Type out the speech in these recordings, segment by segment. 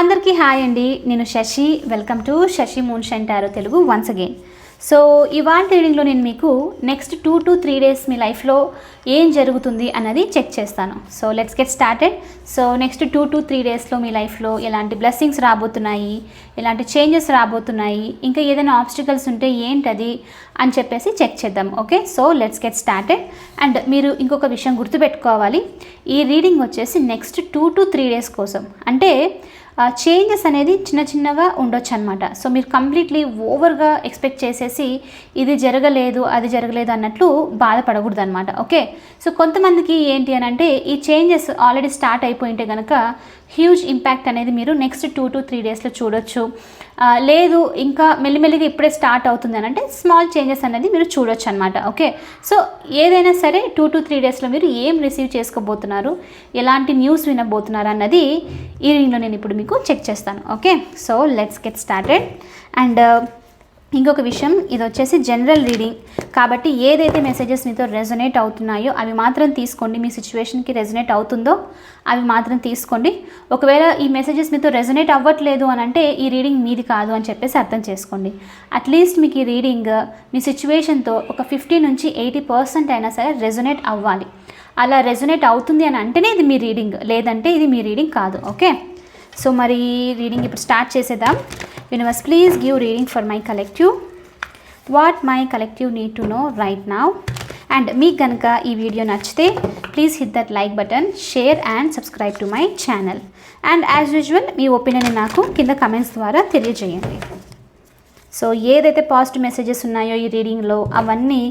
అందరికీ హాయ్ అండి. నేను Sashi. Welcome to Sashi Moon షంటారు Telugu once again so ఇవాళ రీడింగ్లో నేను మీకు next two to three days మీ లైఫ్లో ఏం జరుగుతుంది అన్నది చెక్ చేస్తాను. So let's get started so next two to three డేస్లో మీ లైఫ్లో ఎలాంటి బ్లెస్సింగ్స్ రాబోతున్నాయి ఎలాంటి చేంజెస్ రాబోతున్నాయి ఇంకా ఏదైనా ఆబ్స్టికల్స్ ఉంటే ఏంటది అని చెప్పేసి చెక్ చేద్దాం. Okay so let's get started and మీరు ఇంకొక విషయం గుర్తుపెట్టుకోవాలి. ఈ రీడింగ్ వచ్చేసి next two to three days కోసం. అంటే చేంజెస్ అనేది చిన్న చిన్నగా ఉండొచ్చు అనమాట సో మీరు కంప్లీట్లీ ఓవర్గా ఎక్స్పెక్ట్ చేసేసి ఇది జరగలేదు అది జరగలేదు అన్నట్లు బాధపడకూడదు అనమాట ఓకే? సో కొంతమందికి ఏంటి అని అంటే ఈ చేంజెస్ ఆల్రెడీ స్టార్ట్ అయిపోయింటే కనుక హ్యూజ్ ఇంపాక్ట్ అనేది మీరు నెక్స్ట్ టూ టు త్రీ డేస్లో చూడొచ్చు. లేదు ఇంకా మెల్లిమెల్లిగా ఇప్పుడే స్టార్ట్ అవుతుంది అని అంటే స్మాల్ చేంజెస్ అనేది మీరు చూడొచ్చు అనమాట ఓకే? సో ఏదైనా సరే టూ టు త్రీ డేస్లో మీరు ఏం రిసీవ్ చేసుకోబోతున్నారు ఎలాంటి న్యూస్ వినబోతున్నారు అన్నది ఈవినింగ్లో నేను ఇప్పుడు మీకు చెక్ చేస్తాను okay? So let's get started. And ఇంకొక విషయం ఇది వచ్చేసి జనరల్ రీడింగ్ కాబట్టి ఏదైతే మెసేజెస్ మీతో రెజొనేట్ అవుతున్నాయో అవి మాత్రం తీసుకోండి. మీ సిచ్యువేషన్కి రెజొనేట్ అవుతుందో అవి మాత్రం తీసుకోండి. ఒకవేళ ఈ మెసేజెస్ మీతో రెజొనేట్ అవ్వట్లేదు అని అంటే ఈ రీడింగ్ మీది కాదు అని చెప్పేసి అర్థం చేసుకోండి. అట్లీస్ట్ మీకు ఈ రీడింగ్ మీ సిచ్యువేషన్తో ఒక ఫిఫ్టీ నుంచి ఎయిటీ పర్సెంట్ అయినా సరే రెజొనేట్ అవ్వాలి. అలా రెజొనేట్ అవుతుంది అని అంటేనే ఇది మీ రీడింగ్ లేదంటే ఇది మీ రీడింగ్ కాదు. ఓకే సో మరి రీడింగ్ ఇప్పుడు స్టార్ట్ చేసేద్దాం. Universe please give reading for my collective what my collective need to know right now and మీకు కనుక ఈ వీడియో నచ్చితే please hit that like button share and subscribe to my channel and as usual me opinion నాకు కింద comments ద్వారా తెలియజేయండి. So ఏదైతే positive messages ఉన్నాయో ఈ రీడింగ్లో అవన్నీ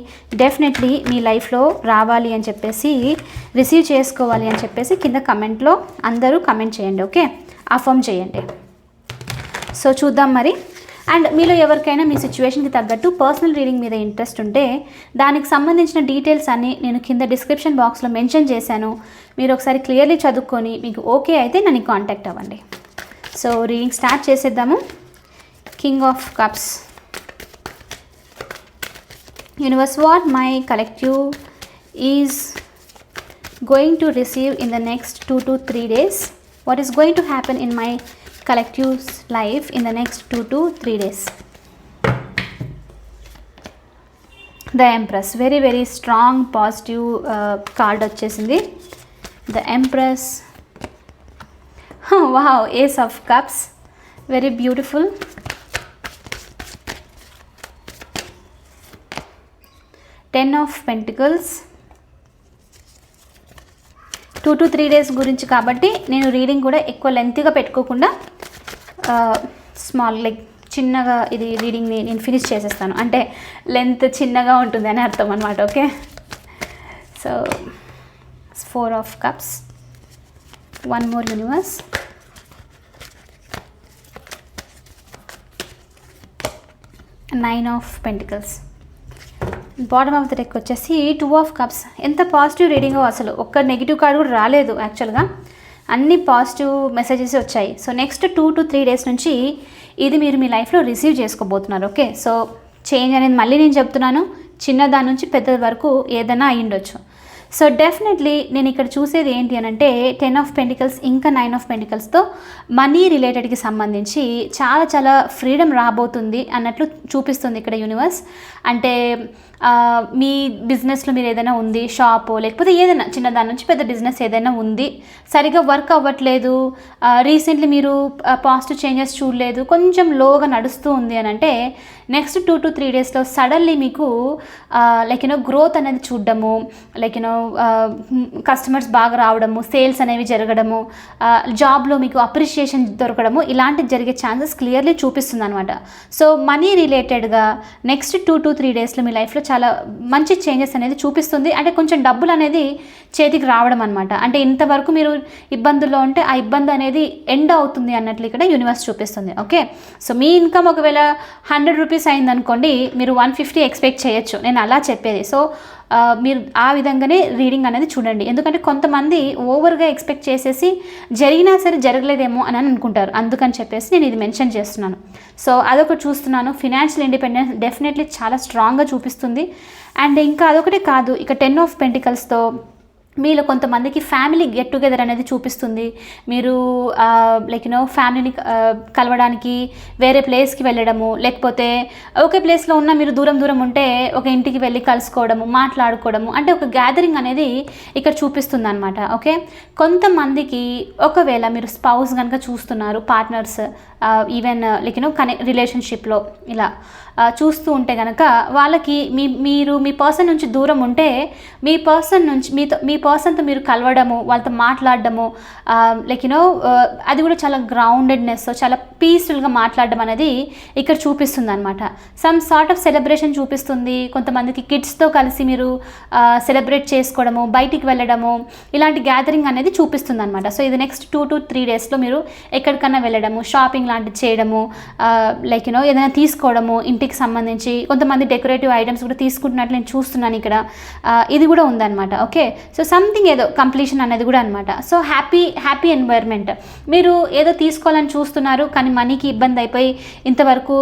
డెఫినెట్లీ మీ లైఫ్లో రావాలి అని చెప్పేసి రిసీవ్ చేసుకోవాలి అని చెప్పేసి కింద కమెంట్లో అందరూ కమెంట్ చేయండి ఓకే అఫర్మ్ చేయండి. సో చూద్దాం మరి. అండ్ మీలో ఎవరికైనా మీ సిచ్యువేషన్కి తగ్గట్టు పర్సనల్ రీడింగ్ మీద ఇంట్రెస్ట్ ఉంటే దానికి సంబంధించిన డీటెయిల్స్ అన్ని నేను కింద డిస్క్రిప్షన్ బాక్స్లో మెన్షన్ చేశాను. మీరు ఒకసారి క్లియర్లీ చదువుకొని మీకు ఓకే అయితే నన్ను కాంటాక్ట్ అవ్వండి. సో రీడింగ్ స్టార్ట్ చేసేద్దాము. King of cups universe what my collective is going to receive in the next two to three days what is going to happen in my collective's life in the next two to three days. The empress very very strong positive card వచ్చేసింది. The empress wow ace of cups very beautiful ten of pentacles two to three days గురించి కాబట్టి నేను reading కూడా ఎక్కువ లెంత్గా పెట్టుకోకుండా small like చిన్నగా ఇది రీడింగ్ని నేను ఫినిష్ చేసేస్తాను. అంటే లెంత్ చిన్నగా ఉంటుంది అని అర్థం అనమాట okay so four of cups one more universe nine of pentacles bottom of the deck వచ్చేసి టూ ఆఫ్ కప్స్ ఎంత పాజిటివ్ రీడింగో అసలు. ఒక్క నెగిటివ్ కార్డ్ కూడా రాలేదు యాక్చువల్గా అన్ని పాజిటివ్ మెసేజెస్ వచ్చాయి. So next two to three days నుంచి ఇది మీరు మీ లైఫ్లో రిసీవ్ చేసుకోబోతున్నారు. ఓకే? సో చేంజ్ అనేది మళ్ళీ నేను చెప్తున్నాను. చిన్న దాని నుంచి పెద్దది వరకు ఏదైనా అయ్యిండొచ్చు. ఉండొచ్చు సో డెఫినెట్లీ నేను ఇక్కడ చూసేది ఏంటి అని అంటే టెన్ ఆఫ్ పెంటికల్స్ ఇంకా నైన్ ఆఫ్ పెంటికల్స్తో మనీ రిలేటెడ్కి సంబంధించి చాలా చాలా ఫ్రీడమ్ రాబోతుంది అన్నట్లు చూపిస్తుంది ఇక్కడ యూనివర్స్ అంటే మీ బిజినెస్లో మీరు ఏదైనా ఉంది షాప్ లేకపోతే ఏదైనా చిన్న దాని నుంచి పెద్ద బిజినెస్ ఏదైనా ఉంది సరిగా వర్క్ అవ్వట్లేదు రీసెంట్లీ మీరు పాజిటివ్ చేంజెస్ చూడలేదు కొంచెం లోగా నడుస్తూ ఉంది అని అంటే నెక్స్ట్ టూ టు త్రీ డేస్లో సడన్లీ మీకు లైక్ యూనో గ్రోత్ అనేది చూడడము లైక్ యూనో కస్టమర్స్ బాగా రావడము సేల్స్ అనేవి జరగడము జాబ్లో మీకు అప్రిషియేషన్ దొరకడము ఇలాంటివి జరిగే ఛాన్సెస్ క్లియర్లీ చూపిస్తుంది అనమాట సో మనీ రిలేటెడ్గా నెక్స్ట్ టూ టు త్రీ డేస్లో మీ లైఫ్లో చాలా మంచి చేంజెస్ అనేది చూపిస్తుంది. అంటే కొంచెం డబ్బులు అనేది చేతికి రావడం అనమాట అంటే ఇంతవరకు మీరు ఇబ్బందుల్లో ఉంటే ఆ ఇబ్బంది అనేది ఎండ్ అవుతుంది అన్నట్లు ఇక్కడ యూనివర్స్ చూపిస్తుంది. ఓకే సో మీ ఇన్కమ్ ఒకవేళ హండ్రెడ్ రూపీస్ అయిందనుకోండి మీరు వన్ ఫిఫ్టీ ఎక్స్పెక్ట్ చేయొచ్చు. నేను అలా చెప్పేది. సో మీరు ఆ విధంగానే రీడింగ్ అనేది చూడండి. ఎందుకంటే కొంతమంది ఓవర్గా ఎక్స్పెక్ట్ చేసేసి జరిగినా సరే జరగలేదేమో అని అనుకుంటారు. అందుకని చెప్పేసి నేను ఇది మెన్షన్ చేస్తున్నాను. సో అదొకటి చూస్తున్నాను. ఫినాన్షియల్ ఇండిపెండెన్స్ డెఫినెట్లీ చాలా స్ట్రాంగ్గా చూపిస్తుంది. అండ్ ఇంకా అదొకటే కాదు. ఇక టెన్ ఆఫ్ పెంటికల్స్తో మీలో కొంతమందికి ఫ్యామిలీ గెట్ టుగెదర్ అనేది చూపిస్తుంది. మీరు లైక్ యూనో ఫ్యామిలీని కలవడానికి వేరే ప్లేస్కి వెళ్ళడము లేకపోతే ఒకే ప్లేస్లో ఉన్న మీరు దూరం దూరం ఉంటే ఒక ఇంటికి వెళ్ళి కలుసుకోవడము మాట్లాడుకోవడము అంటే ఒక గ్యాదరింగ్ అనేది ఇక్కడ చూపిస్తుంది అనమాట ఓకే కొంతమందికి ఒకవేళ మీరు స్పౌస్ కనుక చూస్తున్నారు partners even like you know కనె రిలేషన్షిప్లో ఇలా చూస్తూ ఉంటే కనుక వాళ్ళకి మీ మీరు మీ పర్సన్ నుంచి దూరం ఉంటే మీ పర్సన్ నుంచి మీతో మీ పర్సన్తో మీరు కలవడము వాళ్ళతో మాట్లాడడము లైక్ యూనో అది కూడా చాలా గ్రౌండెడ్నెస్ చాలా పీస్ఫుల్గా మాట్లాడడం అనేది ఇక్కడ చూపిస్తుంది అనమాట సమ్ సార్ట్ ఆఫ్ సెలబ్రేషన్ చూపిస్తుంది. కొంతమందికి కిడ్స్తో కలిసి మీరు సెలబ్రేట్ చేసుకోవడము బయటికి వెళ్ళడము ఇలాంటి గ్యాదరింగ్ అనేది చూపిస్తుంది అనమాట సో ఇది నెక్స్ట్ టూ టు త్రీ డేస్లో మీరు ఎక్కడికన్నా వెళ్ళడము షాపింగ్ లాంటివి చేయడము లైక్ యూనో ఏదైనా తీసుకోవడము ఇంటికి సంబంధించి కొంతమంది డెకరేటివ్ ఐటమ్స్ కూడా తీసుకుంటున్నట్లు నేను చూస్తున్నాను ఇక్కడ. ఇది కూడా ఉందన్నమాట. ఓకే సో సంథింగ్ ఏదో కంప్లీషన్ అనేది కూడా అనమాట సో హ్యాపీ హ్యాపీ ఎన్వైర్న్మెంట్ మీరు ఏదో తీసుకోవాలని చూస్తున్నారు కానీ మనీకి ఇబ్బంది అయిపోయి ఇంతవరకు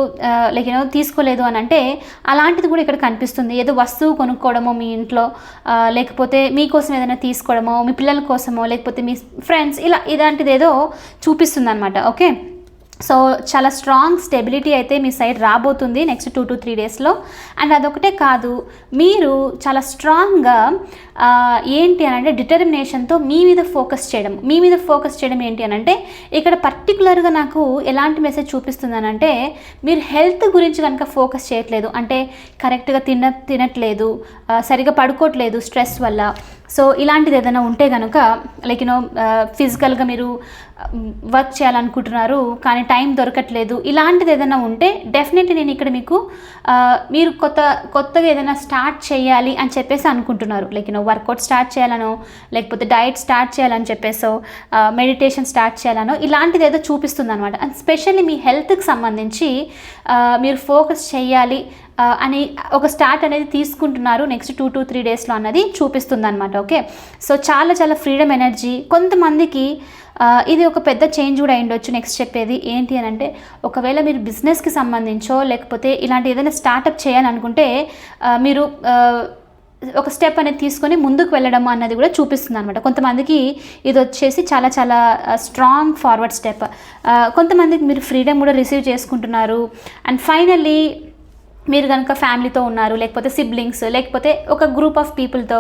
లైక్ ఏదో తీసుకోలేదు అని అంటే అలాంటిది కూడా ఇక్కడ కనిపిస్తుంది. ఏదో వస్తువు కొనుక్కోవడమో మీ ఇంట్లో లేకపోతే మీకోసం ఏదైనా తీసుకోవడమో మీ పిల్లల కోసమో లేకపోతే మీ ఫ్రెండ్స్ ఇలా ఇలాంటిది ఏదో చూపిస్తుంది అనమాట ఓకే? సో చాలా స్ట్రాంగ్ స్టెబిలిటీ అయితే మీ సైడ్ రాబోతుంది నెక్స్ట్ టూ టు త్రీ డేస్లో అండ్ అదొకటే కాదు మీరు చాలా స్ట్రాంగ్గా ఏంటి అని అంటే డిటర్మినేషన్తో మీ మీద ఫోకస్ చేయడం. మీ మీద ఫోకస్ చేయడం ఏంటి అని అంటే ఇక్కడ పర్టికులర్గా నాకు ఎలాంటి మెసేజ్ చూపిస్తుంది అని అంటే మీరు హెల్త్ గురించి కనుక ఫోకస్ చేయట్లేదు. అంటే కరెక్ట్గా తిన తినట్లేదు సరిగా పడుకోవట్లేదు స్ట్రెస్ వల్ల. సో ఇలాంటిది ఏదైనా ఉంటే కనుక లైక్ యూనో ఫిజికల్గా మీరు వర్క్ చేయాలనుకుంటున్నారు కానీ టైం దొరకట్లేదు. ఇలాంటిది ఏదైనా ఉంటే డెఫినెట్లీ నేను ఇక్కడ మీకు మీరు కొత్త కొత్తగా ఏదైనా స్టార్ట్ చేయాలి అని చెప్పేసి అనుకుంటున్నారు. లైక్ యూనో వర్కౌట్ స్టార్ట్ చేయాలనో లేకపోతే డైట్ స్టార్ట్ చేయాలని చెప్పేసో మెడిటేషన్ స్టార్ట్ చేయాలనో ఇలాంటిది ఏదో చూపిస్తుంది అనమాట అండ్ స్పెషల్లీ మీ హెల్త్కి సంబంధించి మీరు ఫోకస్ చేయాలి అని ఒక స్టార్ట్ అనేది తీసుకుంటున్నారు నెక్స్ట్ టూ టు త్రీ డేస్లో అన్నది చూపిస్తుంది అనమాట ఓకే? సో చాలా చాలా ఫ్రీడమ్ ఎనర్జీ కొంతమందికి ఇది ఒక పెద్ద చేంజ్ కూడా ఉండొచ్చు నెక్స్ట్ చెప్పేది ఏంటి అని అంటే ఒకవేళ మీరు బిజినెస్కి సంబంధించో లేకపోతే ఇలాంటి ఏదైనా స్టార్టప్ చేయాలనుకుంటే మీరు ఒక స్టెప్ అనేది తీసుకొని ముందుకు వెళ్ళడం అన్నది కూడా చూపిస్తుంది అనమాట కొంతమందికి ఇది వచ్చేసి చాలా చాలా స్ట్రాంగ్ ఫార్వర్డ్ స్టెప్ కొంతమందికి మీరు ఫ్రీడమ్ కూడా రిసీవ్ చేసుకుంటున్నారు. అండ్ ఫైనల్లీ మీరు కనుక ఫ్యామిలీతో ఉన్నారు లేకపోతే సిబ్లింగ్స్ లేకపోతే ఒక గ్రూప్ ఆఫ్ పీపుల్తో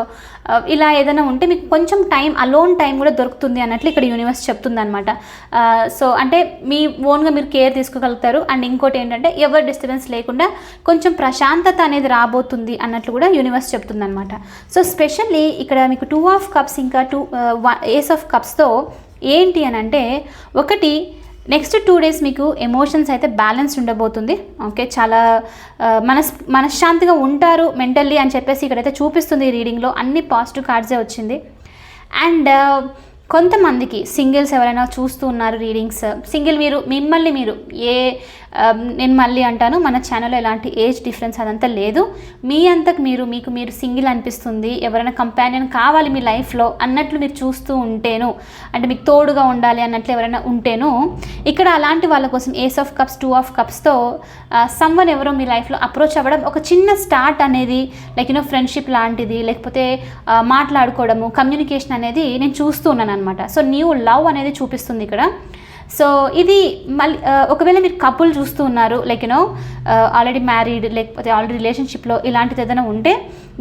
ఇలా ఏదైనా ఉంటే మీకు కొంచెం టైం అలోన్ టైం కూడా దొరుకుతుంది అన్నట్లు ఇక్కడ యూనివర్స్ చెప్తుంది అనమాట సో అంటే మీ ఓన్గా మీరు కేర్ తీసుకోగలుగుతారు. అండ్ ఇంకోటి ఏంటంటే ఎవరు డిస్టర్బెన్స్ లేకుండా కొంచెం ప్రశాంతత అనేది రాబోతుంది అన్నట్లు కూడా యూనివర్స్ చెప్తుంది అనమాట సో స్పెషల్లీ ఇక్కడ మీకు టూ ఆఫ్ కప్స్ ఇంకా టూ ఏస్ ఆఫ్ కప్స్తో ఏంటి అని అంటే ఒకటి నెక్స్ట్ టూ డేస్ మీకు ఎమోషన్స్ అయితే బ్యాలెన్స్ ఉండబోతుంది. ఓకే చాలా uh, మనస్ మనశ్శాంతిగా ఉంటారు మెంటల్లీ అని చెప్పేసి ఇక్కడైతే చూపిస్తుంది ఈ రీడింగ్లో అన్ని పాజిటివ్ కార్డ్సే వచ్చింది. అండ్ uh, కొంతమందికి సింగిల్స్ ఎవరైనా చూస్తూ ఉన్నారు రీడింగ్స్ సింగిల్ మీరు మిమ్మల్ని మీరు ఏ Um, నేను మళ్ళీ అంటాను మన ఛానల్లో ఎలాంటి ఏజ్ డిఫరెన్స్ అదంతా లేదు. మీ అంతకు మీరు మీకు మీరు సింగిల్ అనిపిస్తుంది ఎవరైనా కంపానియన్ కావాలి మీ లైఫ్లో అన్నట్లు మీరు చూస్తూ ఉంటేను అంటే మీకు తోడుగా ఉండాలి అన్నట్లు ఎవరైనా ఉంటేను ఇక్కడ అలాంటి వాళ్ళ కోసం ace of cups two of కప్స్తో someone ఎవరో మీ లైఫ్లో అప్రోచ్ అవ్వడం ఒక చిన్న స్టార్ట్ అనేది లైక్ యూనో ఫ్రెండ్షిప్ లాంటిది లేకపోతే uh, మాట్లాడుకోవడము కమ్యూనికేషన్ అనేది నేను చూస్తూ ఉన్నాను అనమాట సో న్యూ లవ్ అనేది చూపిస్తుంది ఇక్కడ. సో ఇది మళ్ళీ ఒకవేళ మీరు కపుల్ చూస్తూ ఉన్నారు like you know already married లేకపోతే ఆల్రెడీ రిలేషన్షిప్లో ఇలాంటిది ఏదైనా ఉంటే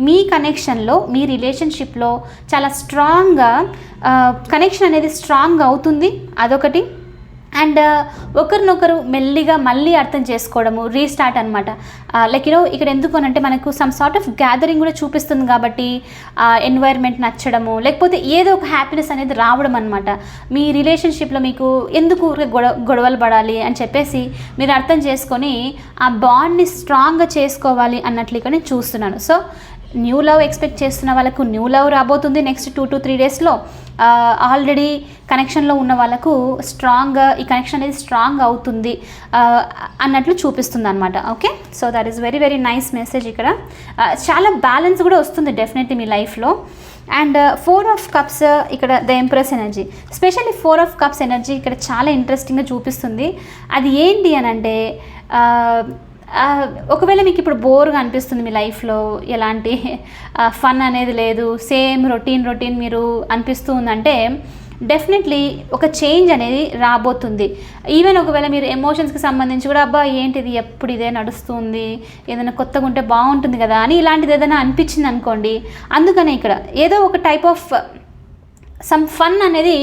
మీ కనెక్షన్లో మీ రిలేషన్షిప్లో చాలా స్ట్రాంగ్గా కనెక్షన్ అనేది స్ట్రాంగ్ అవుతుంది. అదొకటి. అండ్ uh, ఒకరినొకరు మెల్లిగా మళ్ళీ అర్థం చేసుకోవడము రీస్టార్ట్ అనమాట లైక్ యూనో ఇక్కడ ఎందుకు అని అంటే మనకు సమ్ సార్ట్ ఆఫ్ గ్యాదరింగ్ కూడా చూపిస్తుంది కాబట్టి uh, ఎన్వైర్న్మెంట్ నచ్చడము లేకపోతే ఏదో ఒక హ్యాపీనెస్ అనేది రావడం అనమాట మీ రిలేషన్షిప్లో మీకు ఎందుకు గొడవ గొడవలు పడాలి అని చెప్పేసి మీరు అర్థం చేసుకొని ఆ బాండ్ని స్ట్రాంగ్గా చేసుకోవాలి అన్నట్లు ఇక్కడ నేను చూస్తున్నాను. సో న్యూ లవ్ ఎక్స్పెక్ట్ చేస్తున్న వాళ్ళకు న్యూ లవ్ రాబోతుంది నెక్స్ట్ టూ టు త్రీ డేస్లో ఆల్రెడీ కనెక్షన్లో ఉన్న వాళ్ళకు స్ట్రాంగ్ ఈ కనెక్షన్ అనేది స్ట్రాంగ్ అవుతుంది అన్నట్లు చూపిస్తుంది అనమాట okay so that is very very nice message ఇక్కడ చాలా బ్యాలెన్స్ కూడా వస్తుంది డెఫినెట్లీ మీ లైఫ్లో అండ్ ఫోర్ ఆఫ్ కప్స్ ఇక్కడ the empress energy specially four of cups energy ఇక్కడ చాలా ఇంట్రెస్టింగ్గా చూపిస్తుంది. అది ఏంటి అని అంటే ఒకవేళ మీకు ఇప్పుడు బోర్గా అనిపిస్తుంది మీ లైఫ్లో ఎలాంటి ఫన్ అనేది లేదు సేమ్ రొటీన్ రొటీన్ మీరు అనిపిస్తూ ఉందంటే డెఫినెట్లీ ఒక చేంజ్ అనేది రాబోతుంది. ఈవెన్ ఒకవేళ మీరు ఎమోషన్స్కి సంబంధించి కూడా అబ్బా ఏంటిది ఎప్పుడు ఇదే నడుస్తుంది? ఏదైనా కొత్తగా ఉంటే బాగుంటుంది కదా? అని ఇలాంటిది ఏదైనా అనిపించింది అనుకోండి అందుకనే ఇక్కడ ఏదో ఒక టైప్ ఆఫ్ సమ్ ఫన్ అనేది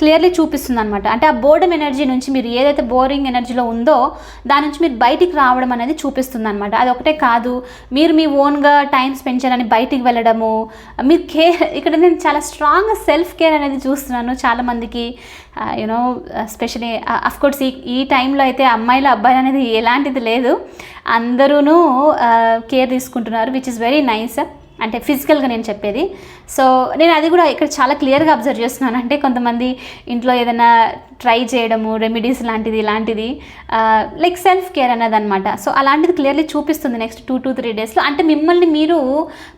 క్లియర్లీ చూపిస్తుంది అనమాట అంటే ఆ బోర్డమ్ ఎనర్జీ నుంచి మీరు ఏదైతే బోరింగ్ ఎనర్జీలో ఉందో దాని నుంచి మీరు బయటికి రావడం అనేది చూపిస్తుంది అనమాట అది ఒకటే కాదు మీరు మీ ఓన్గా టైం స్పెండ్ చేయాలని బయటికి వెళ్ళడము మీరు కేర్ ఇక్కడ నేను చాలా స్ట్రాంగ్ సెల్ఫ్ కేర్ అనేది చూస్తున్నాను చాలామందికి. యూనో స్పెషలీ అఫ్కోర్స్ ఈ ఈ టైంలో అయితే అమ్మాయిలు అబ్బాయిలు అనేది ఎలాంటిది లేదు. అందరూ కేర్ తీసుకుంటున్నారు విచ్ ఇస్ వెరీ నైస్ అంటే ఫిజికల్గా నేను చెప్పేది. సో నేను అది కూడా ఇక్కడ చాలా క్లియర్గా అబ్జర్వ్ చేస్తున్నాను. అంటే కొంతమంది ఇంట్లో ఏదైనా ట్రై చేయడము రెమెడీస్ లాంటిది ఇలాంటిది లైక్ సెల్ఫ్ కేర్ అన్నది అనమాట సో అలాంటిది క్లియర్లీ చూపిస్తుంది నెక్స్ట్ టూ టూ త్రీ డేస్లో అంటే మిమ్మల్ని మీరు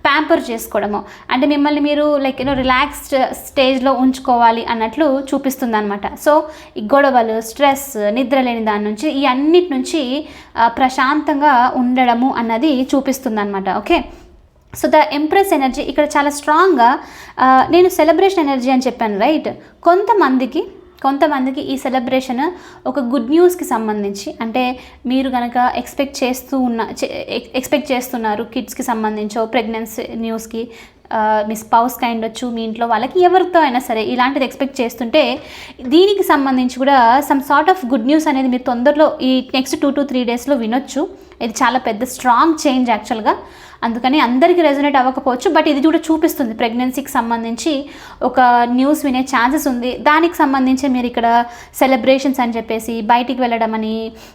ప్యాంపర్ చేసుకోవడము. అంటే మిమ్మల్ని మీరు లైక్ యూనో రిలాక్స్డ్ స్టేజ్లో ఉంచుకోవాలి అన్నట్లు చూపిస్తుంది అనమాట సో ఈ గొడవలు స్ట్రెస్ నిద్ర లేని దాని నుంచి ఈ అన్నిటి నుంచి ప్రశాంతంగా ఉండడము అన్నది చూపిస్తుంది అనమాట okay so the empress energy ఇక్కడ చాలా స్ట్రాంగ్గా నేను సెలబ్రేషన్ ఎనర్జీ అని చెప్పాను రైట్ కొంతమందికి కొంతమందికి ఈ సెలబ్రేషన్ ఒక గుడ్ న్యూస్కి సంబంధించి అంటే మీరు కనుక ఎక్స్పెక్ట్ చేస్తూ ఉన్న ఎక్స్పెక్ట్ చేస్తున్నారు కిడ్స్కి సంబంధించో ప్రెగ్నెన్సీ న్యూస్కి మీ స్పౌస్ కైండ్ వచ్చు మీ ఇంట్లో వాళ్ళకి ఎవరితో అయినా సరే ఇలాంటిది ఎక్స్పెక్ట్ చేస్తుంటే దీనికి సంబంధించి కూడా some sort of good news అనేది మీరు తొందరలో ఈ నెక్స్ట్ టూ టు త్రీ డేస్లో వినొచ్చు. ఇది చాలా పెద్ద స్ట్రాంగ్ చేంజ్ యాక్చువల్గా అందుకని అందరికీ రెజొనేట్ అవ్వకపోవచ్చు బట్ ఇది కూడా చూపిస్తుంది. ప్రెగ్నెన్సీకి సంబంధించి ఒక న్యూస్ వినే ఛాన్సెస్ ఉంది. దానికి సంబంధించి మీరు ఇక్కడ సెలబ్రేషన్స్ అని చెప్పేసి బయటికి వెళ్ళడం అని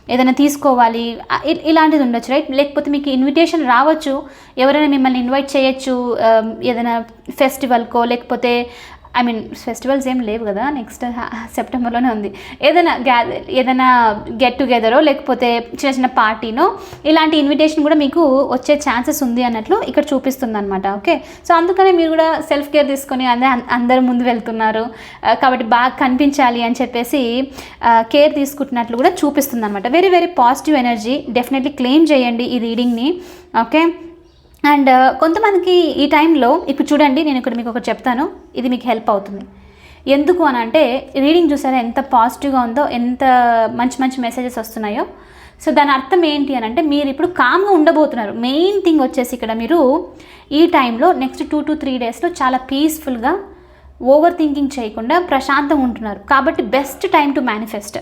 ఏదైనా తీసుకోవాలి ఇ- ఇలాంటిది ఉండొచ్చు రైట్ లేకపోతే మీకు ఇన్విటేషన్ రావచ్చు. ఎవరైనా మిమ్మల్ని ఇన్వైట్ చేయొచ్చు um, ఏదైనా ఫెస్టివల్కో లేకపోతే ఐ మీన్ ఫెస్టివల్స్ ఏం లేవు కదా నెక్స్ట్ సెప్టెంబర్లోనే ఉంది. ఏదైనా గ్యాదర్ ఏదైనా గెట్ టుగెదరో లేకపోతే చిన్న చిన్న పార్టీనో ఇలాంటి ఇన్విటేషన్ కూడా మీకు వచ్చే ఛాన్సెస్ ఉంది అన్నట్లు ఇక్కడ చూపిస్తుంది అనమాట ఓకే? సో అందుకనే మీరు కూడా సెల్ఫ్ కేర్ తీసుకొని అందరూ అందరు ముందు వెళ్తున్నారు. కాబట్టి బాగా కనిపించాలి అని చెప్పేసి కేర్ తీసుకుంటున్నట్లు కూడా చూపిస్తుంది అనమాట very very positive energy definitely claim చేయండి ఈ రీడింగ్ని ఓకే? అండ్ uh, కొంతమందికి ఈ టైంలో ఇప్పుడు చూడండి నేను ఇక్కడ మీకు ఒకటి చెప్తాను. ఇది మీకు హెల్ప్ అవుతుంది. ఎందుకు అని అంటే రీడింగ్ చూసారా ఎంత పాజిటివ్గా ఉందో ఎంత మంచి మంచి మెసేజెస్ వస్తున్నాయో. సో దాని అర్థం ఏంటి అని అంటే మీరు ఇప్పుడు కామ్గా ఉండబోతున్నారు. మెయిన్ థింగ్ వచ్చేసి ఇక్కడ మీరు ఈ టైంలో నెక్స్ట్ టూ టు త్రీ డేస్లో చాలా పీస్ఫుల్గా ఓవర్ థింకింగ్ చేయకుండా ప్రశాంతంగా ఉంటున్నారు. కాబట్టి బెస్ట్ టైం టు మేనిఫెస్ట్.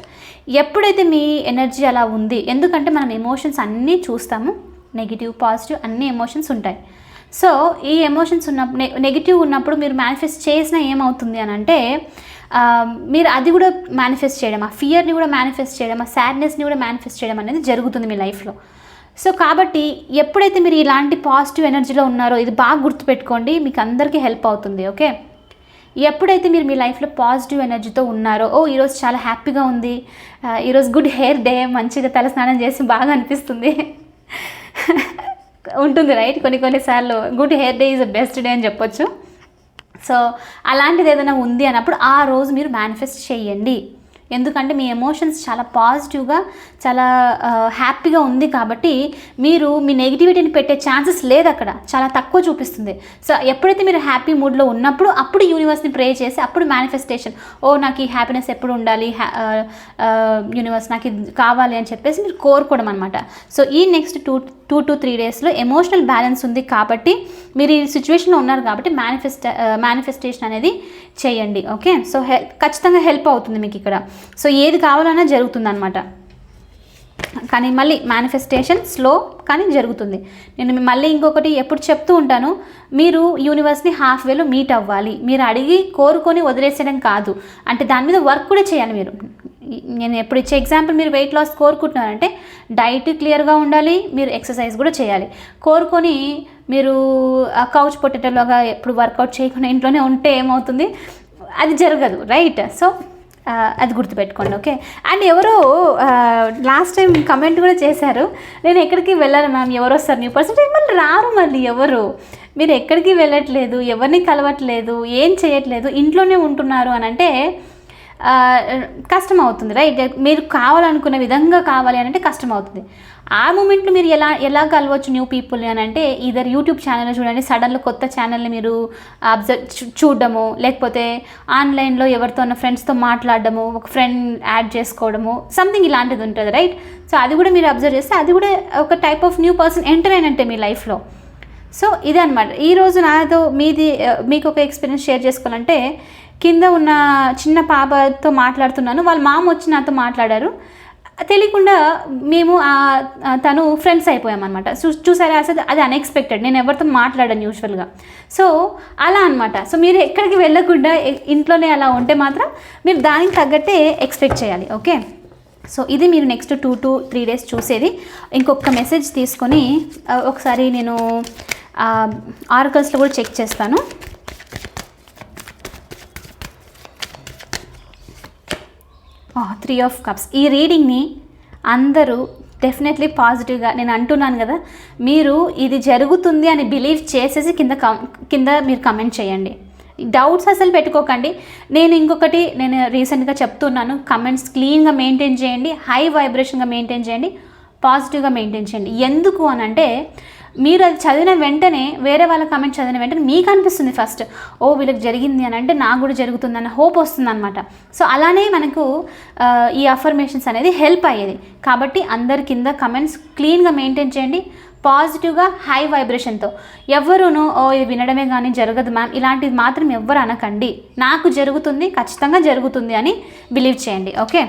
ఎప్పుడైతే మీ ఎనర్జీ అలా ఉంది ఎందుకంటే మనం ఎమోషన్స్ అన్నీ చూస్తాము నెగిటివ్ పాజిటివ్ అన్ని ఎమోషన్స్ ఉంటాయి. సో ఈ ఎమోషన్స్ ఉన్నప్పుడు నెగిటివ్ ఉన్నప్పుడు మీరు మేనిఫెస్ట్ చేసినా ఏమవుతుంది అని అంటే మీరు అది కూడా మేనిఫెస్ట్ చేయడం ఆ ఫియర్ని కూడా మేనిఫెస్ట్ చేయడం ఆ సాడ్నెస్ని కూడా మేనిఫెస్ట్ చేయడం అనేది జరుగుతుంది మీ లైఫ్లో సో కాబట్టి ఎప్పుడైతే మీరు ఇలాంటి పాజిటివ్ ఎనర్జీలో ఉన్నారో ఇది బాగా గుర్తుపెట్టుకోండి మీకు అందరికీ హెల్ప్ అవుతుంది ఓకే ఎప్పుడైతే మీరు మీ లైఫ్లో పాజిటివ్ ఎనర్జీతో ఉన్నారో ఓ ఈరోజు చాలా హ్యాపీగా ఉంది ఈరోజు గుడ్ హెయిర్ డే మంచిగా తల స్నానం చేసి బాగా అనిపిస్తుంది. ఉంటుంది రైట్ కొన్ని కొన్నిసార్లు good hair day is best day అని చెప్పొచ్చు. సో అలాంటిది ఏదైనా ఉంది అన్నప్పుడు ఆ రోజు మీరు మేనిఫెస్ట్ చేయండి. ఎందుకంటే మీ ఎమోషన్స్ చాలా పాజిటివ్గా చాలా హ్యాపీగా ఉంది కాబట్టి మీరు మీ నెగిటివిటీని పెట్టే ఛాన్సెస్ లేదు అక్కడ. చాలా తక్కువ చూపిస్తుంది. సో ఎప్పుడైతే మీరు హ్యాపీ మూడ్లో ఉన్నప్పుడు అప్పుడు యూనివర్స్ని ప్రే చేసి అప్పుడు మేనిఫెస్టేషన్ ఓ నాకు ఈ హ్యాపీనెస్ ఎప్పుడు ఉండాలి? యూనివర్స్ నాకు ఇది కావాలి అని చెప్పేసి మీరు కోరుకోవడం అనమాట సో ఈ next two two to three డేస్లో ఎమోషనల్ బ్యాలెన్స్ ఉంది కాబట్టి మీరు ఈ సిచ్యువేషన్లో ఉన్నారు కాబట్టి మేనిఫెస్ట మేనిఫెస్టేషన్ అనేది చేయండి. ఓకే సో హెల్ ఖచ్చితంగా హెల్ప్ అవుతుంది మీకు ఇక్కడ. సో ఏది కావాలన్నా జరుగుతుంది అనమాట కానీ మళ్ళీ మేనిఫెస్టేషన్ స్లో కానీ జరుగుతుంది. నేను మళ్ళీ ఇంకొకటి ఎప్పుడు చెప్తూ ఉంటాను మీరు యూనివర్స్ని హాఫ్ వేలో మీట్ అవ్వాలి. మీరు అడిగి కోరుకొని వదిలేసేయడం కాదు. అంటే దాని మీద వర్క్ కూడా చేయాలి మీరు. నేను ఎప్పుడు ఇచ్చే ఎగ్జాంపుల్ మీరు వెయిట్ లాస్ కోరుకుంటున్నారంటే డైట్ క్లియర్గా ఉండాలి మీరు ఎక్సర్సైజ్ కూడా చేయాలి. కోరుకొని మీరు కౌచ్ పొట్టేటలోగా ఎప్పుడు వర్కౌట్ చేయకుండా ఇంట్లోనే ఉంటే ఏమవుతుంది? అది జరగదు రైట్ సో అది గుర్తుపెట్టుకోండి ఓకే? అండ్ ఎవరో లాస్ట్ టైం కమెంట్ కూడా చేశారు. నేను ఎక్కడికి వెళ్ళాను మ్యామ్ ఎవరు వస్తారు న్యూ పర్సన్ మళ్ళీ రారు మళ్ళీ ఎవరు? మీరు ఎక్కడికి వెళ్ళట్లేదు ఎవరిని కలవట్లేదు ఏం చేయట్లేదు ఇంట్లోనే ఉంటున్నారు అని అంటే కష్టం అవుతుంది రైట్ మీరు కావాలనుకునే విధంగా కావాలి అని అంటే కష్టం అవుతుంది. ఆ మూమెంట్లో మీరు ఎలా ఎలా కలవచ్చు న్యూ పీపుల్ని అని అంటే ఇదర్ యూట్యూబ్ ఛానల్ చూడండి సడన్లో కొత్త ఛానల్ని మీరు అబ్జర్వ్ చూడడము లేకపోతే ఆన్లైన్లో ఎవరితో ఫ్రెండ్స్తో మాట్లాడడము ఒక ఫ్రెండ్ యాడ్ చేసుకోవడము సంథింగ్ ఇలాంటిది ఉంటుంది రైట్? సో అది కూడా మీరు అబ్జర్వ్ చేస్తే అది కూడా ఒక type of new person enter అయినట్టే మీ లైఫ్లో. సో ఇదే అనమాట ఈరోజు నాతో మీది మీకు ఒక ఎక్స్పీరియన్స్ షేర్ చేసుకోవాలంటే కింద ఉన్న చిన్న పాపతో మాట్లాడుతున్నాను వాళ్ళ మామ వచ్చి నాతో మాట్లాడారు. తెలియకుండా మేము తను ఫ్రెండ్స్ అయిపోయామన్నమాట. చూ చూసారా అసలు అది అన్ఎక్స్పెక్టెడ్ నేను ఎవరితో మాట్లాడాను యూజువల్గా సో అలా అనమాట సో మీరు ఎక్కడికి వెళ్ళకుండా ఇంట్లోనే అలా ఉంటే మాత్రం మీరు దానికి తగ్గట్టే ఎక్స్పెక్ట్ చేయాలి ఓకే సో ఇది మీరు next two to three days చూసేది. ఇంకొక మెసేజ్ తీసుకొని ఒకసారి నేను ఆర్కల్స్లో కూడా చెక్ చేస్తాను. త్రీ ఆఫ్ కప్స్ ఈ రీడింగ్ని అందరూ డెఫినెట్లీ పాజిటివ్గా నేను అంటున్నాను కదా మీరు ఇది జరుగుతుంది అని బిలీవ్ చేసేసి కింద కం కింద మీరు కమెంట్ చేయండి. డౌట్స్ అసలు పెట్టుకోకండి. నేను ఇంకొకటి నేను రీసెంట్గా చెప్తున్నాను కమెంట్స్ క్లీన్గా మెయింటైన్ చేయండి హై వైబ్రేషన్గా మెయింటైన్ చేయండి. పాజిటివ్గా మెయింటైన్ చేయండి. ఎందుకు అని అంటే మీరు అది చదివిన వెంటనే వేరే వాళ్ళ కమెంట్ చదివిన వెంటనే మీకు అనిపిస్తుంది ఫస్ట్ ఓ వీళ్ళకి జరిగింది అని అంటే నాకు కూడా జరుగుతుంది అన్న హోప్ వస్తుంది అనమాట సో అలానే మనకు ఈ అఫర్మేషన్స్ అనేది హెల్ప్ అయ్యేది. కాబట్టి అందరి కింద కమెంట్స్ క్లీన్గా మెయింటైన్ చేయండి. పాజిటివ్గా హై వైబ్రేషన్తో ఎవరును ఓ ఇది వినడమే కానీ జరగదు మ్యామ్ ఇలాంటిది మాత్రం ఎవ్వరు అనకండి. నాకు జరుగుతుంది ఖచ్చితంగా జరుగుతుంది అని బిలీవ్ చేయండి. Okay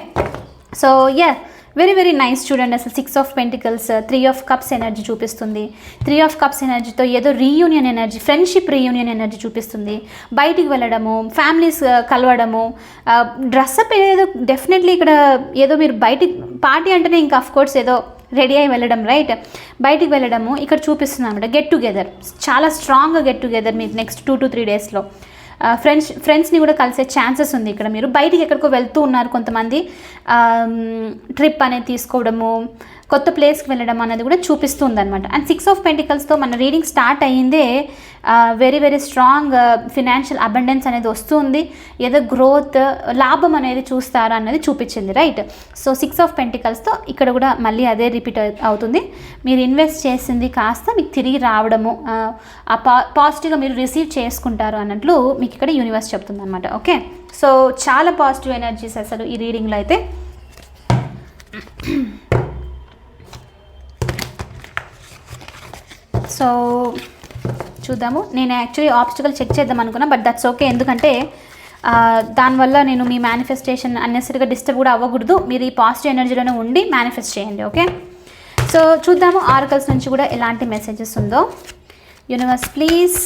so yeah very very nice చూడండి అసలు. Six of pentacles three of cups energy చూపిస్తుంది. త్రీ ఆఫ్ కప్స్ ఎనర్జీతో ఏదో reunion energy friendship reunion energy చూపిస్తుంది. బయటికి వెళ్ళడము ఫ్యామిలీస్ uh, కలవడము uh, డ్రెస్అప్ ఏదో డెఫినెట్లీ ఇక్కడ ఏదో మీరు బయటికి పార్టీ అంటేనే ఇంకా అఫ్ కోర్స్ ఏదో రెడీ అయి వెళ్ళడం రైట్ బయటికి వెళ్ళడము ఇక్కడ చూపిస్తుంది అనమాట గెట్ టుగెదర్ చాలా స్ట్రాంగ్గా గెట్ టుగెదర్ మీరు నెక్స్ట్ టూ టు త్రీ డేస్లో ఫ్రెండ్స్ ఫ్రెండ్స్ని కూడా కలిసే ఛాన్సెస్ ఉంది ఇక్కడ. మీరు బయటికి ఎక్కడికో వెళ్తూ ఉన్నారు కొంతమంది. ట్రిప్ అనేది తీసుకోవడము కొత్త ప్లేస్కి వెళ్ళడం అనేది కూడా చూపిస్తుంది అనమాట అండ్ సిక్స్ ఆఫ్ పెంటికల్స్తో మన reading start అయ్యిందే very very strong financial abundance అనేది వస్తుంది. ఏదో గ్రోత్ లాభం అనేది చూస్తారా అనేది చూపించింది రైట్ సో సిక్స్ ఆఫ్ పెంటికల్స్తో ఇక్కడ కూడా మళ్ళీ అదే రిపీట్ అవుతుంది. మీరు ఇన్వెస్ట్ చేసింది కాస్త మీకు తిరిగి రావడము ఆ, ఆ పా పాజిటివ్గా మీరు రిసీవ్ చేసుకుంటారు అన్నట్లు మీకు ఇక్కడ యూనివర్స్ చెప్తుంది అనమాట ఓకే సో చాలా పాజిటివ్ ఎనర్జీస్ అసలు ఈ రీడింగ్లో అయితే. సో చూద్దాము. నేను యాక్చువల్లీ ఆబ్స్టికల్ చెక్ చేద్దాం అనుకున్నా బట్ దట్స్ ఓకే ఎందుకంటే దానివల్ల నేను మీ మేనిఫెస్టేషన్ అన్నెసరిగా డిస్టర్బ్ కూడా అవ్వకూడదు. మీరు ఈ పాజిటివ్ ఎనర్జీలోనే ఉండి మేనిఫెస్ట్ చేయండి ఓకే సో చూద్దాము ఆర్కల్స్ నుంచి కూడా ఎలాంటి మెసేజెస్ ఉందో. Universe please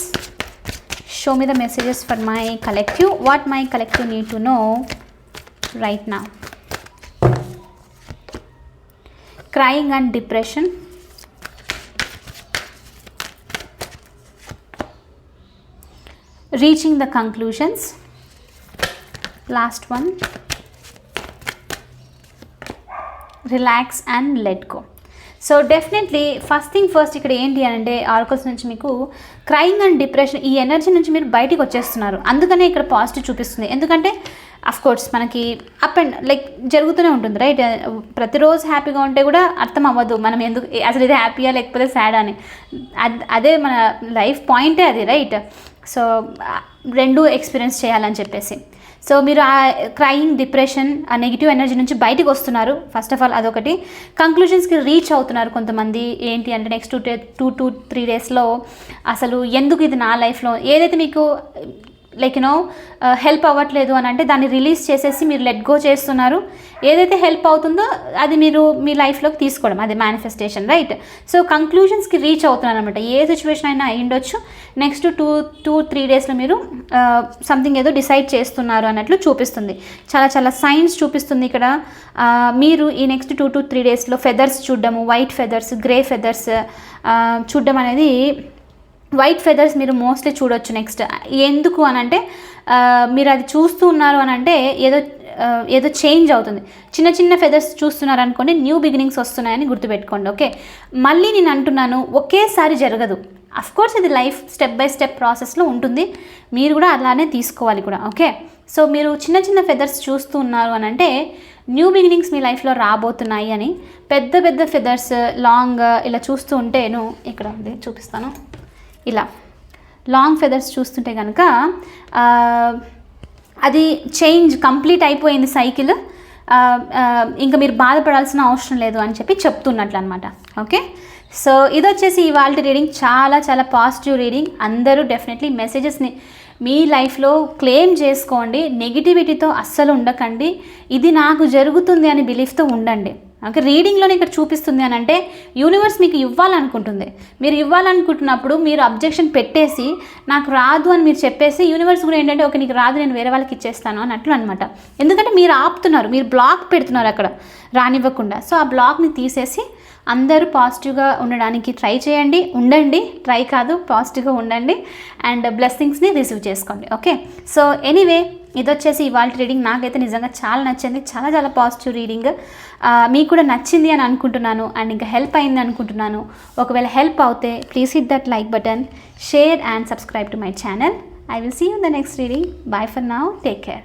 show me the messages for my collective. What my collective need to know right now. Crying and depression. Reaching the conclusions. Last one. Relax and let go. So definitely first thing first ఇక్కడ ఏంటి అని అంటే oracles నుంచి మీకు crying and depression ఈ energy నుంచి మీరు బయటికి వచ్చేస్తున్నారు. అందుకనే ఇక్కడ పాజిటివ్ చూపిస్తుంది. ఎందుకంటే కోర్స్ మనకి అప్ అండ్ లైక్ జరుగుతూనే ఉంటుంది రైట్ ప్రతిరోజు హ్యాపీగా ఉంటే కూడా అర్థం అవ్వదు. మనం ఎందుకు అసలు ఇది హ్యాపీయా లేకపోతే సాడ్ అని. అదే మన లైఫ్ పాయింటే అది రైట్ సో రెండు ఎక్స్పీరియన్స్ చేయాలని చెప్పేసి. సో మీరు ఆ క్రయింగ్ డిప్రెషన్ ఆ నెగిటివ్ ఎనర్జీ నుంచి బయటికి వస్తున్నారు. ఫస్ట్ ఆఫ్ ఆల్ అదొకటి. కంక్లూజన్స్కి రీచ్ అవుతున్నారు కొంతమంది. ఏంటి అంటే next two two two three డేస్లో అసలు ఎందుకు ఇది నా లైఫ్లో ఏదైతే మీకు లైక్ యూనో హెల్ప్ అవ్వట్లేదు అని అంటే దాన్ని రిలీజ్ చేసేసి మీరు లెట్ గో చేస్తున్నారు. ఏదైతే హెల్ప్ అవుతుందో అది మీరు మీ లైఫ్లోకి తీసుకోవడం అది మేనిఫెస్టేషన్ రైట్ సో కంక్లూజన్స్కి రీచ్ అవుతున్నారు అనమాట ఏ సిచ్యువేషన్ అయినా అయ్యుండొచ్చు. నెక్స్ట్ టూ టూ త్రీ డేస్లో మీరు uh, సంథింగ్ ఏదో డిసైడ్ చేస్తున్నారు అన్నట్లు చూపిస్తుంది. చాలా చాలా సైన్స్ చూపిస్తుంది ఇక్కడ. Uh, మీరు ఈ నెక్స్ట్ టూ టు త్రీ డేస్లో ఫెదర్స్ చూడడము వైట్ ఫెదర్స్ గ్రే ఫెదర్స్ చూడడం అనేది వైట్ ఫెదర్స్ మీరు మోస్ట్లీ చూడొచ్చు నెక్స్ట్ ఎందుకు అని అంటే మీరు అది చూస్తూ ఉన్నారు అని అంటే ఏదో ఏదో చేంజ్ అవుతుంది. చిన్న చిన్న ఫెదర్స్ చూస్తున్నారు అనుకోండి న్యూ బిగినింగ్స్ వస్తున్నాయని గుర్తుపెట్టుకోండి ఓకే మళ్ళీ నేను అంటున్నాను ఒకేసారి జరగదు. అఫ్ కోర్స్ ఇది లైఫ్ స్టెప్ బై స్టెప్ ప్రాసెస్లో ఉంటుంది. మీరు కూడా అలానే తీసుకోవాలి కూడా ఓకే సో మీరు చిన్న చిన్న ఫెదర్స్ చూస్తూ ఉన్నారు అని అంటే న్యూ బిగినింగ్స్ మీ లైఫ్లో రాబోతున్నాయి అని పెద్ద పెద్ద ఫెదర్స్ లాంగ్ ఇలా చూస్తూ ఉంటేను ఇక్కడ ఉంది చూపిస్తాను. ఇలా లాంగ్ ఫెదర్స్ చూస్తుంటే కనుక అది చేంజ్ కంప్లీట్ అయిపోయింది సైకిల్ ఇంకా మీరు బాధపడాల్సిన అవసరం లేదు అని చెప్పి చెప్తున్నట్లు అనమాట ఓకే సో ఇది వచ్చేసి ఇవాళ రీడింగ్ చాలా చాలా పాజిటివ్ రీడింగ్ అందరూ డెఫినెట్లీ మెసేజెస్ని మీ లైఫ్లో క్లెయిమ్ చేసుకోండి. నెగిటివిటీతో అస్సలు ఉండకండి. ఇది నాకు జరుగుతుంది అని బిలీఫ్తో ఉండండి. ఓకే రీడింగ్లోనే ఇక్కడ చూపిస్తుంది అని అంటే యూనివర్స్ మీకు ఇవ్వాలనుకుంటుంది. మీరు ఇవ్వాలనుకుంటున్నప్పుడు మీరు అబ్జెక్షన్ పెట్టేసి నాకు రాదు అని మీరు చెప్పేసి యూనివర్స్ కూడా ఏంటంటే ఓకే నీకు రాదు నేను వేరే వాళ్ళకి ఇచ్చేస్తాను అన్నట్లు అనమాట ఎందుకంటే మీరు ఆపుతున్నారు మీరు బ్లాక్ పెడుతున్నారు అక్కడ రానివ్వకుండా. సో ఆ బ్లాక్ని తీసేసి అందరూ పాజిటివ్గా ఉండడానికి ట్రై చేయండి ఉండండి ట్రై కాదు పాజిటివ్గా ఉండండి అండ్ బ్లెస్సింగ్స్ని రిసీవ్ చేసుకోండి. ఓకే? సో ఎనీవే ఇది వచ్చేసి ఇవాళ రీడింగ్ నాకైతే నిజంగా చాలా నచ్చింది. చాలా చాలా పాజిటివ్ రీడింగ్. మీకు కూడా నచ్చింది అని అనుకుంటున్నాను అండ్ ఇంకా హెల్ప్ అయింది అనుకుంటున్నాను. ఒకవేళ హెల్ప్ అవుతే please hit that like button share and subscribe to my channel I will see you the next reading bye for now take care